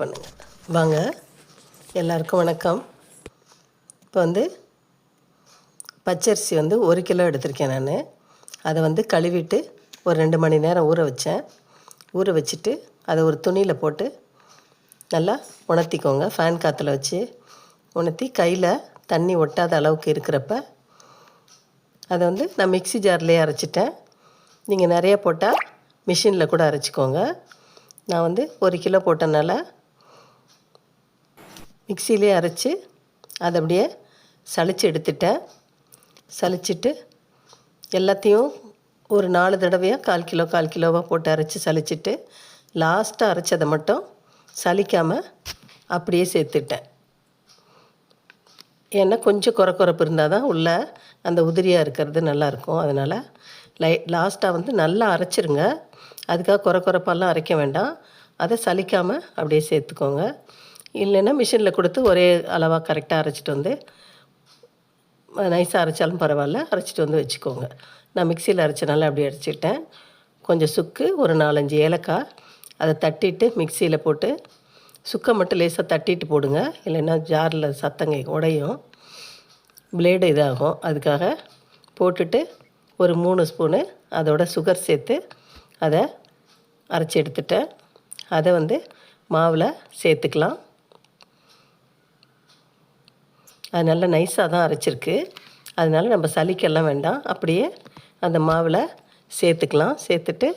பண்ணுங்கள் வாங்க எல்லாருக்கும் வணக்கம். இப்போ வந்து பச்சரிசி வந்து ஒரு கிலோ எடுத்திருக்கேன் நான். அதை வந்து கழுவிட்டு ஒரு ரெண்டு மணி நேரம் ஊற வச்சேன். ஊற வச்சுட்டு அதை ஒரு துணியில் போட்டு நல்லா உணர்த்திக்கோங்க. ஃபேன் காற்றுல வச்சு உணர்த்தி கையில் தண்ணி ஒட்டாத அளவுக்கு இருக்கிறப்ப அதை வந்து நான் மிக்ஸி ஜார்லேயே அரைச்சிட்டேன். நீங்கள் நிறைய போட்டால் மிஷினில் கூட அரைச்சிக்கோங்க. நான் வந்து ஒரு கிலோ போட்டனால மிக்சிலே அரைச்சி அதை அப்படியே சளிச்சு எடுத்துட்டேன். சளிச்சிட்டு எல்லாத்தையும் ஒரு நாலு தடவையாக கால் கிலோ கால் கிலோவாக போட்டு அரைச்சி சலிச்சிட்டு லாஸ்ட்டாக அரைச்சதை மட்டும் சலிக்காமல் அப்படியே சேர்த்துட்டேன். ஏன்னா கொஞ்சம் குறை குறைப்பு இருந்தால் தான் உள்ள அந்த உதிரியாக இருக்கிறது நல்லாயிருக்கும் அதனால் லை லாஸ்ட்டாக வந்து நல்லா அரைச்சிருங்க. அதுக்காக குறை குறைப்பெல்லாம் அரைக்க வேண்டாம். அதை சலிக்காமல் அப்படியே சேர்த்துக்கோங்க. இல்லைன்னா மிஷினில் கொடுத்து ஒரே அளவாக கரெக்டாக அரைச்சிட்டு வந்து நைஸாக அரைச்சாலும் பரவாயில்ல. அரைச்சிட்டு வந்து வச்சுக்கோங்க. நான் மிக்சியில் அரைச்சனால அப்படி அரைச்சிட்டேன். கொஞ்சம் சுக்கு ஒரு நாலஞ்சு ஏலக்காய் அதை தட்டிட்டு மிக்சியில் போட்டு சுக்கை மட்டும் லேசாக தட்டிட்டு போடுங்க. இல்லைன்னா ஜாரில் சத்தங்க உடையும். பிளேடு இதாகும். அதுக்காக போட்டுட்டு ஒரு மூணு ஸ்பூனு அதோட சுகர் சேர்த்து அதை அரைச்சி எடுத்துட்டேன். அதை வந்து மாவில் சேர்த்துக்கலாம். அது நல்லா நைஸாக தான் அரைச்சிருக்கு. அதனால் நம்ம சளிக்கெல்லாம் வேண்டாம். அப்படியே அந்த மாவில் சேர்த்துக்கலாம். சேர்த்துட்டு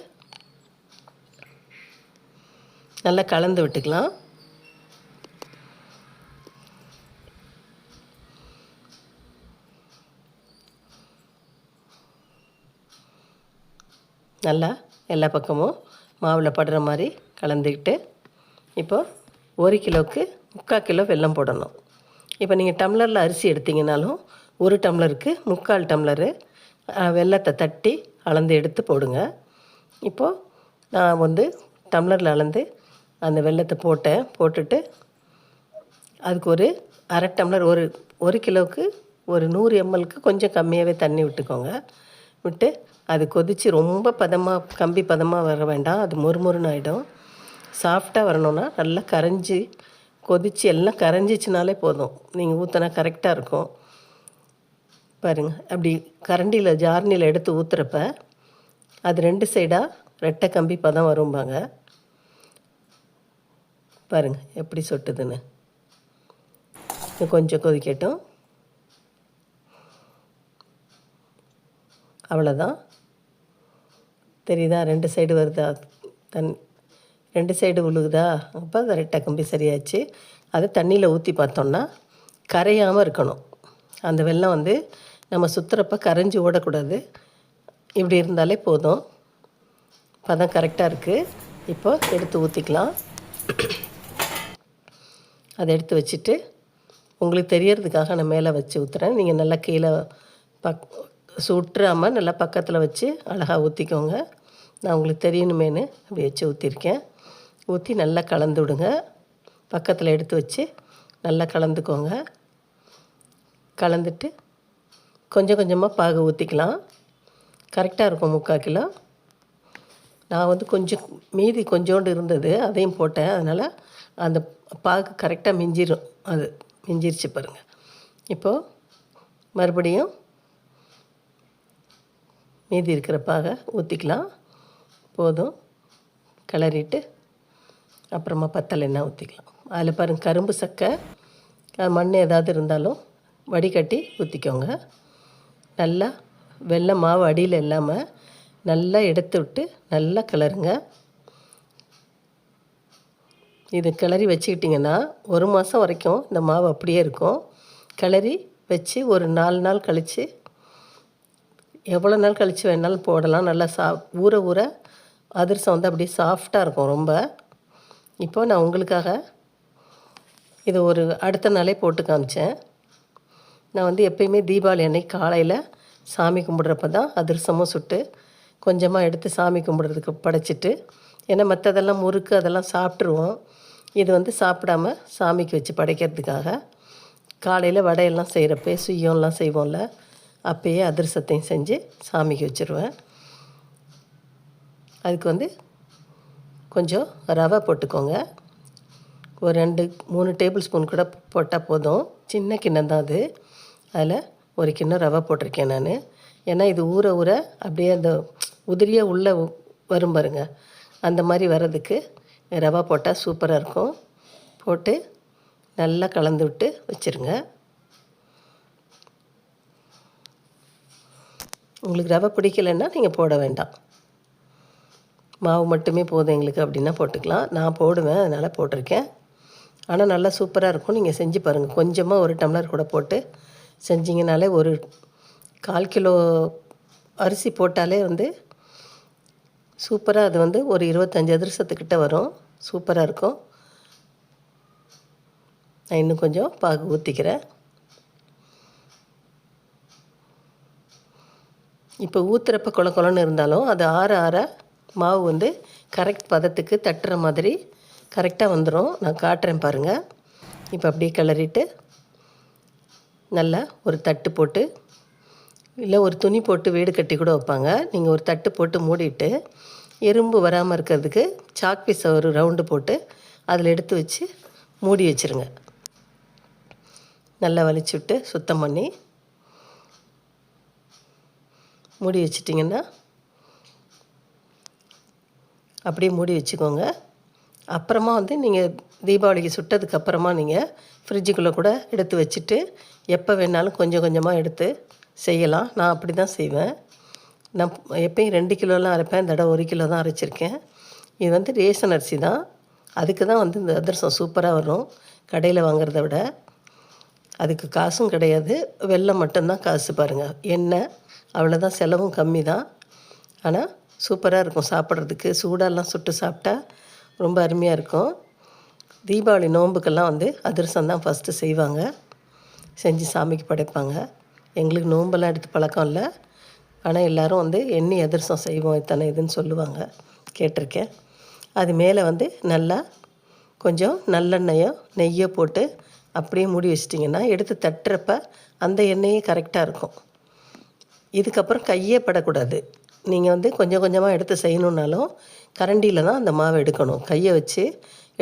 நல்லா கலந்து விட்டுக்கலாம். நல்லா எல்லா பக்கமும் மாவில் படுற மாதிரி கலந்துக்கிட்டு இப்போது ஒரு கிலோவுக்கு முக்கால் கிலோ வெல்லம் போடணும். இப்போ நீங்கள் டம்ளரில் அரிசி எடுத்தீங்கனாலும் ஒரு டம்ளருக்கு முக்கால் டம்ளரு வெள்ளத்தை வெல்லத்தை தட்டி அளந்து எடுத்து போடுங்க. இப்போது நான் வந்து டம்ளரில் அளந்து அந்த வெல்லத்தை போட்டேன். போட்டுட்டு அதுக்கு ஒரு அரை டம்ளர் ஒரு ஒரு கிலோவுக்கு ஒரு நூறு எம்எல்க்கு கொஞ்சம் கம்மியாகவே தண்ணி விட்டுக்கோங்க. விட்டு அது கொதித்து ரொம்ப பதமாக கம்பி பதமாக வர வேண்டாம். அது மொறுமொறுன்னு ஆகிடும் சாஃப்டாக வரணும்னா நல்லா கரைஞ்சி கொதித்து எல்லாம் கரைஞ்சிச்சினாலே போதும். நீங்கள் ஊற்றினா கரெக்டாக இருக்கும். பாருங்கள் அப்படி கரண்டியில் ஜார்னியில் எடுத்து ஊற்றுறப்ப அது ரெண்டு சைடாக ரெட்டை கம்பி பதம் வரும்பாங்க. பாருங்கள் எப்படி சொட்டுதுன்னு. கொஞ்சம் கொதிக்கட்டும். அவ்வளோதான் தெரியுதா ரெண்டு சைடு வருதா தண்ணி ரெண்டு சைடு உழுகுதா? அப்போ கரெக்டாக கம்பி சரியாச்சு. அதை தண்ணியில் ஊற்றி பார்த்தோம்னா கரையாமல் இருக்கணும். அந்த வெள்ளம் வந்து நம்ம சுற்றுறப்ப கரைஞ்சி ஓடக்கூடாது. இப்படி இருந்தாலே போதும். பதம் கரெக்டாக இருக்குது இப்போ எடுத்து ஊற்றிக்கலாம் அதை எடுத்து வச்சுட்டு உங்களுக்கு தெரியறதுக்காக நான் மேலே வச்சு ஊற்றுறேன் நீங்கள் நல்லா கீழே பக் சுட்டுறாமல் நல்லா பக்கத்தில் வச்சு அழகாக ஊற்றிக்கோங்க நான் உங்களுக்கு தெரியணுமேனு அப்படி வச்சு ஊற்றிருக்கேன் ஊற்றி நல்லா கலந்து விடுங்க. பக்கத்தில் எடுத்து வச்சு நல்லா கலந்துக்கோங்க. கலந்துட்டு கொஞ்சம் கொஞ்சமாக பாகு ஊற்றிக்கலாம் கரெக்டாக இருக்கும் முக்கால் கிலோ. நான் வந்து கொஞ்சம் மீதி கொஞ்சோண்டு இருந்தது அதையும் போட்டேன். அதனால் அந்த பாகு கரெக்டாக மிஞ்சிடும் அது மிஞ்சிருச்சு பாருங்கள் இப்போது மறுபடியும் மீதி இருக்கிற பாகை ஊற்றிக்கலாம் போதும். கிளறிட்டு அப்புறமா பத்தல் எண்ணெய் ஊற்றிக்கலாம் அதில் பாருங்கள் கரும்பு சக்கை மண் ஏதாவது இருந்தாலும் வடிகட்டி ஊற்றிக்கோங்க நல்லா வெள்ளை மாவு அடியில் இல்லாமல் நல்லா எடுத்து விட்டு நல்லா கிளறுங்க. இது கிளறி வச்சுக்கிட்டிங்கன்னா ஒரு மாதம் வரைக்கும் இந்த மாவு அப்படியே இருக்கும். கிளறி வச்சு ஒரு நாலு நாள் கழித்து எவ்வளோ நாள் கழித்து வேணாலும் போடலாம். நல்லா சா ஊற ஊற அதிரசம் வந்து அப்படியே சாஃப்டாக இருக்கும் ரொம்ப. இப்போது நான் உங்களுக்காக இது ஒரு அடுத்த நாளே போட்டு காமிச்சேன். நான் வந்து எப்பயுமே தீபாவளி அன்னைக்கு காலையில் சாமி கும்பிட்றப்ப தான் அதிரசமும் சுட்டு கொஞ்சமாக எடுத்து சாமி கும்பிட்றதுக்கு படைச்சிட்டு ஏன்னா மற்றதெல்லாம் முறுக்கு அதெல்லாம் சாப்பிட்ருவோம் இது வந்து சாப்பிடாம சாமிக்கு வச்சு படைக்கிறதுக்காக காலையில் வடையெல்லாம் செய்கிறப்பே சுயம்லாம் செய்வோம்ல அப்பயே அதிரசத்தையும் செஞ்சு சாமிக்கு வச்சுருவேன். அதுக்கு வந்து கொஞ்சம் ரவை போட்டுக்கோங்க. ஒரு ரெண்டு மூணு டேபிள் ஸ்பூன் கூட போட்டால் போதும். சின்ன கிண்ணம் தான் அது. அதில் ஒரு கிண்ணம் ரவை போட்டிருக்கேன் நான். ஏன்னா இது ஊற ஊற அப்படியே அந்த உதிரியாக உள்ளே வரும் பாருங்க. அந்த மாதிரி வர்றதுக்கு ரவை போட்டால் சூப்பராக இருக்கும். போட்டு நல்லா கலந்து விட்டு வச்சுருங்க. உங்களுக்கு ரவை பிடிக்கலைன்னா நீங்கள் போட வேண்டாம். மாவு மட்டுமே போதும் எங்களுக்கு அப்படின்னா போட்டுக்கலாம். நான் போடுவேன் அதனால் போட்டிருக்கேன். ஆனால் நல்லா சூப்பராக இருக்கும். நீங்கள் செஞ்சு பாருங்கள் கொஞ்சமாக ஒரு டம்ளர் கூட போட்டு செஞ்சிங்கனாலே ஒரு கால் கிலோ அரிசி போட்டாலே வந்து சூப்பராக அது வந்து ஒரு இருபத்தஞ்சி அதிரசத்துக்கிட்ட வரும். சூப்பராக இருக்கும். நான் இன்னும் கொஞ்சம் பாகு ஊற்றிக்கிறேன் இப்போ ஊற்றுறப்ப குளக்குளன்னு இருந்தாலும் அது ஆற ஆற மாவு வந்து கரெக்ட் பதத்துக்கு தட்டுற மாதிரி கரெக்டாக வந்துடும் நான் காட்டுறேன் பாருங்கள் இப்போ அப்படியே கிளறிட்டு நல்லா ஒரு தட்டு போட்டு இல்லை ஒரு துணி போட்டு வீடு கட்டி கூட வைப்பாங்க. நீங்கள் ஒரு தட்டு போட்டு மூடிட்டு எறும்பு வராமல் இருக்கிறதுக்கு சாக் பீஸை ஒரு ரவுண்டு போட்டு அதில் எடுத்து வச்சு மூடி வச்சுருங்க. நல்லா வலிச்சு விட்டு சுத்தம் பண்ணி மூடி வச்சிட்டிங்கன்னா அப்படியே மூடி வச்சுக்கோங்க. அப்புறமா வந்து நீங்கள் தீபாவளிக்கு சுட்டதுக்கு அப்புறமா நீங்கள் ஃப்ரிட்ஜுக்குள்ளே கூட எடுத்து வச்சுட்டு எப்போ வேணாலும் கொஞ்சம் கொஞ்சமாக எடுத்து செய்யலாம். நான் அப்படி தான் செய்வேன். நான் எப்பயும் ரெண்டு கிலோலாம் அரைப்பேன். இந்த தடவை ஒரு கிலோ தான் அரைச்சிருக்கேன். இது வந்து ரேஷன் அரிசி தான். அதுக்கு தான் வந்து இந்த அதிரசம் சூப்பராக வரும். கடையில் வாங்குறத விட. அதுக்கு காசும் கிடையாது. வெள்ளம் மட்டும்தான் காசு பாருங்கள் எண்ணெய் அவ்வளோதான் செலவும் கம்மி தான் ஆனால் சூப்பராக இருக்கும் சாப்பிட்றதுக்கு. சூடாலாம் சுட்டு சாப்பிட்டா ரொம்ப அருமையாக இருக்கும். தீபாவளி நோன்புக்கெல்லாம் வந்து அதிரசம் தான் ஃபஸ்ட்டு செய்வாங்க. செஞ்சு சாமிக்கு படைப்பாங்க. எங்களுக்கு நோன்பெல்லாம் எடுத்து பழக்கம் இல்லை. ஆனால் எல்லோரும் வந்து எண்ணி அதிரசம் செய்வோம் இத்தனை இதுன்னு சொல்லுவாங்க. கேட்டிருக்கேன். அது மேலே வந்து நல்லா கொஞ்சம் நல்லெண்ணெயோ நெய்யோ போட்டு அப்படியே மூடி வச்சிட்டிங்கன்னா எடுத்து தட்டுறப்ப அந்த எண்ணெயே கரெக்டாக இருக்கும். இதுக்கப்புறம் கையே படக்கூடாது. நீங்கள் வந்து கொஞ்சம் கொஞ்சமாக எடுத்து செய்யணுன்னாலும் கரண்டியில் தான் அந்த மாவை எடுக்கணும். கையை வச்சு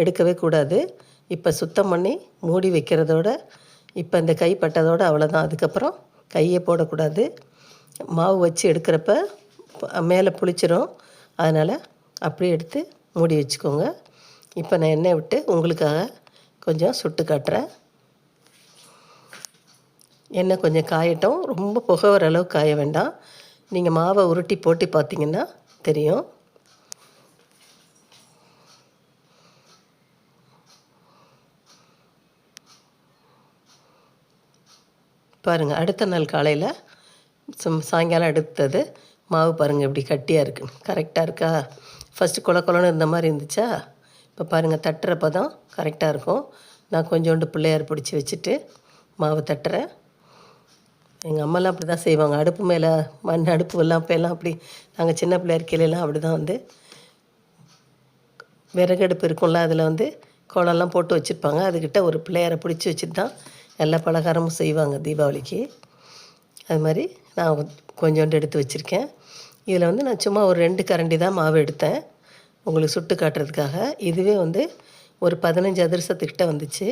எடுக்கவே கூடாது. இப்போ சுத்தம் பண்ணி மூடி வைக்கிறதோட இப்போ இந்த கை பட்டதோடு அவ்வளோதான் அதுக்கப்புறம் கையை போடக்கூடாது. மாவு வச்சு எடுக்கிறப்ப மேலே புளிச்சிரும். அதனால் அப்படியே எடுத்து மூடி வச்சுக்கோங்க. இப்போ நான் எண்ணெய் விட்டு உங்களுக்காக கொஞ்சம் சுட்டு காட்டுறேன். எண்ணெய் கொஞ்சம் காயட்டும். ரொம்ப புகை வர அளவுக்கு காய வேண்டாம். நீங்கள் மாவை உருட்டி போட்டு பார்த்தீங்கன்னா தெரியும். பாருங்கள் அடுத்த நாள் காலையில் சாயங்காலம் எடுத்தது மாவு பாருங்கள் இப்படி கட்டியாக இருக்குது கரெக்டாக இருக்கா? ஃபஸ்ட்டு குல கொலன்னு இருந்த மாதிரி இருந்துச்சா? இப்போ பாருங்கள் தட்டுறப்ப தான் கரெக்டாக இருக்கும். நான் கொஞ்சோண்டு பிள்ளையார் பிடிச்சி வச்சுட்டு மாவு தட்டுறேன். எங்கள் அம்மாலாம் அப்படி தான் செய்வாங்க. அடுப்பு மேலே மண் அடுப்பு எல்லாம் அப்போல்லாம் அப்படி. நாங்கள் சின்ன பிள்ளையார் கீழெல்லாம் அப்படி தான் வந்து விறகடுப்பு இருக்கும்ல அதில் வந்து குளம்லாம் போட்டு வச்சுருப்பாங்க. அதுக்கிட்ட ஒரு பிள்ளையாரை பிடிச்சி வச்சுட்டு தான் எல்லா பலகாரமும் செய்வாங்க தீபாவளிக்கு. அது மாதிரி நான் கொஞ்சோண்டு எடுத்து வச்சுருக்கேன். இதில் வந்து நான் சும்மா ஒரு ரெண்டு கரண்டி தான் மாவு எடுத்தேன். உங்களுக்கு சுட்டு காட்டுறதுக்காக. இதுவே வந்து ஒரு பதினஞ்சு அதிரசத்துக்கிட்ட வந்துச்சு.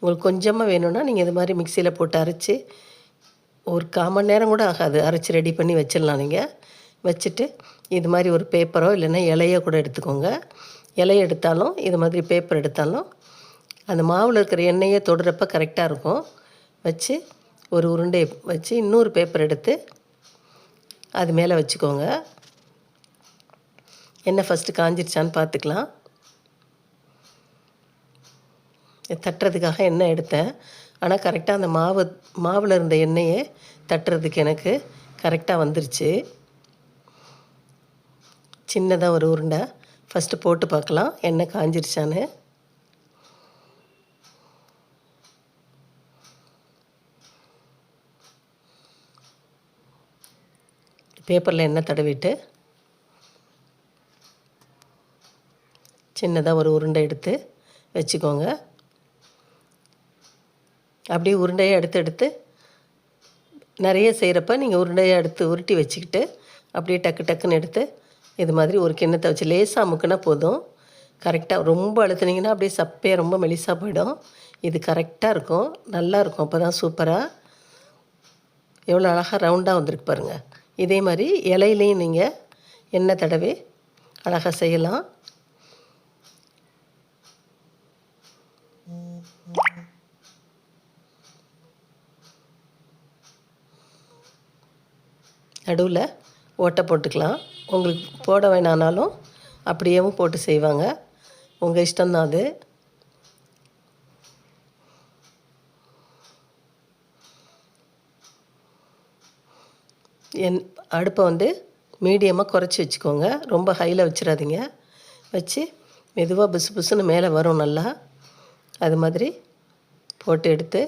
உங்களுக்கு கொஞ்சமாக வேணும்னா நீங்கள் இது மாதிரி மிக்சியில் போட்டு அரைச்சி ஒரு கால் மணி நேரம் கூட ஆகாது. அரைச்சி ரெடி பண்ணி வச்சிடலாம் நீங்கள் வச்சுட்டு இது மாதிரி ஒரு பேப்பரோ இல்லைன்னா இலையோ கூட எடுத்துக்கோங்க. இலையை எடுத்தாலும் இது மாதிரி பேப்பர் எடுத்தாலும் அந்த மாவில் இருக்கிற எண்ணெயை தொடுறப்ப கரெக்டாக இருக்கும். வச்சு ஒரு உருண்டை வச்சு இன்னொரு பேப்பர் எடுத்து அது மேலே வச்சுக்கோங்க. எண்ணெய் ஃபஸ்ட்டு காஞ்சிருச்சான்னு பார்த்துக்கலாம். தட்டுறதுக்காக எண்ணெய் எடுத்தேன். ஆனால் கரெக்டாக அந்த மாவு மாவில் இருந்த எண்ணெயை தட்டுறதுக்கு எனக்கு கரெக்டாக வந்துருச்சு. சின்னதாக ஒரு உருண்டை. ஃபஸ்ட்டு போட்டு பார்க்கலாம். எண்ணெய் காஞ்சிருச்சான்னு. பேப்பரில் எண்ணெய் தடவிட்டு சின்னதாக ஒரு உருண்டை எடுத்து வச்சுக்கோங்க. அப்படியே உருண்டையை எடுத்து எடுத்து நிறைய செய்கிறப்ப நீங்கள் உருண்டையை எடுத்து உருட்டி வச்சுக்கிட்டு அப்படியே டக்கு டக்குன்னு எடுத்து இது மாதிரி ஒரு கிண்ணத்தை வச்சு லேசாக அமுக்குனா போதும். கரெக்டாக ரொம்ப அழுத்துனீங்கன்னா அப்படியே சப்பையாக ரொம்ப மெலிசாக போயிடும். இது கரெக்டாக இருக்கும். நல்லாயிருக்கும் அப்போ தான் சூப்பராக எவ்வளோ அழகாக ரவுண்டாக வந்திருக்கு பாருங்கள் இதே மாதிரி இலையிலையும் நீங்கள் எண்ணெய் தடவை அழகாக செய்யலாம். நடுவில் ஓட்டை போட்டுக்கலாம். உங்களுக்கு போட வேணானாலும் அப்படியேவும் போட்டு செய்வாங்க. உங்கள் இஷ்டம்தான் அது. என் அடுப்பை வந்து மீடியமாக குறைச்சி வச்சுக்கோங்க. ரொம்ப ஹையில் வச்சிடாதீங்க. வச்சு மெதுவாக புசு புசுன்னு மேலே வரும் நல்லா. அது மாதிரி போட்டு எடுத்து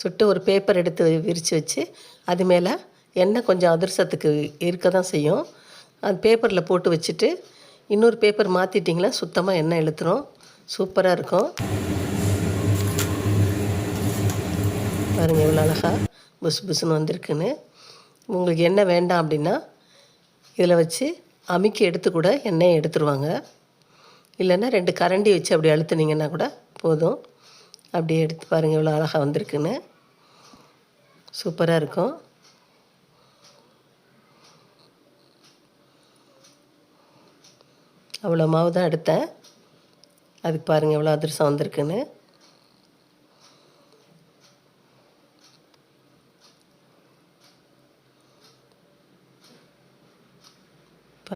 சுட்டு ஒரு பேப்பர் எடுத்து விரித்து வச்சு அது மேலே எண்ணெய் கொஞ்சம் அதிர்சத்துக்கு இருக்க தான் செய்யும். அது பேப்பரில் போட்டு வச்சுட்டு இன்னொரு பேப்பர் மாற்றிட்டிங்களா சுத்தமாக எண்ணெய் இழுத்துரும். சூப்பராக இருக்கும். பாருங்கள் எவ்வளோ அழகாக புசு புசுன்னு வந்திருக்குன்னு. உங்களுக்கு எண்ணெய் வேண்டாம் அப்படின்னா இதில் வச்சு அமுக்கி எடுத்து கூட எண்ணெயை எடுத்துருவாங்க. இல்லைன்னா ரெண்டு கரண்டி வச்சு அப்படி அழுத்துனீங்கன்னா கூட போதும். அப்படியே எடுத்து பாருங்கள் எவ்வளோ அழகாக வந்திருக்குன்னு. சூப்பராக இருக்கும். அவ்வளோ மாவு தான் எடுத்தேன். அதுக்கு பாருங்கள் எவ்வளோ அதிரசம் வந்திருக்குன்னு.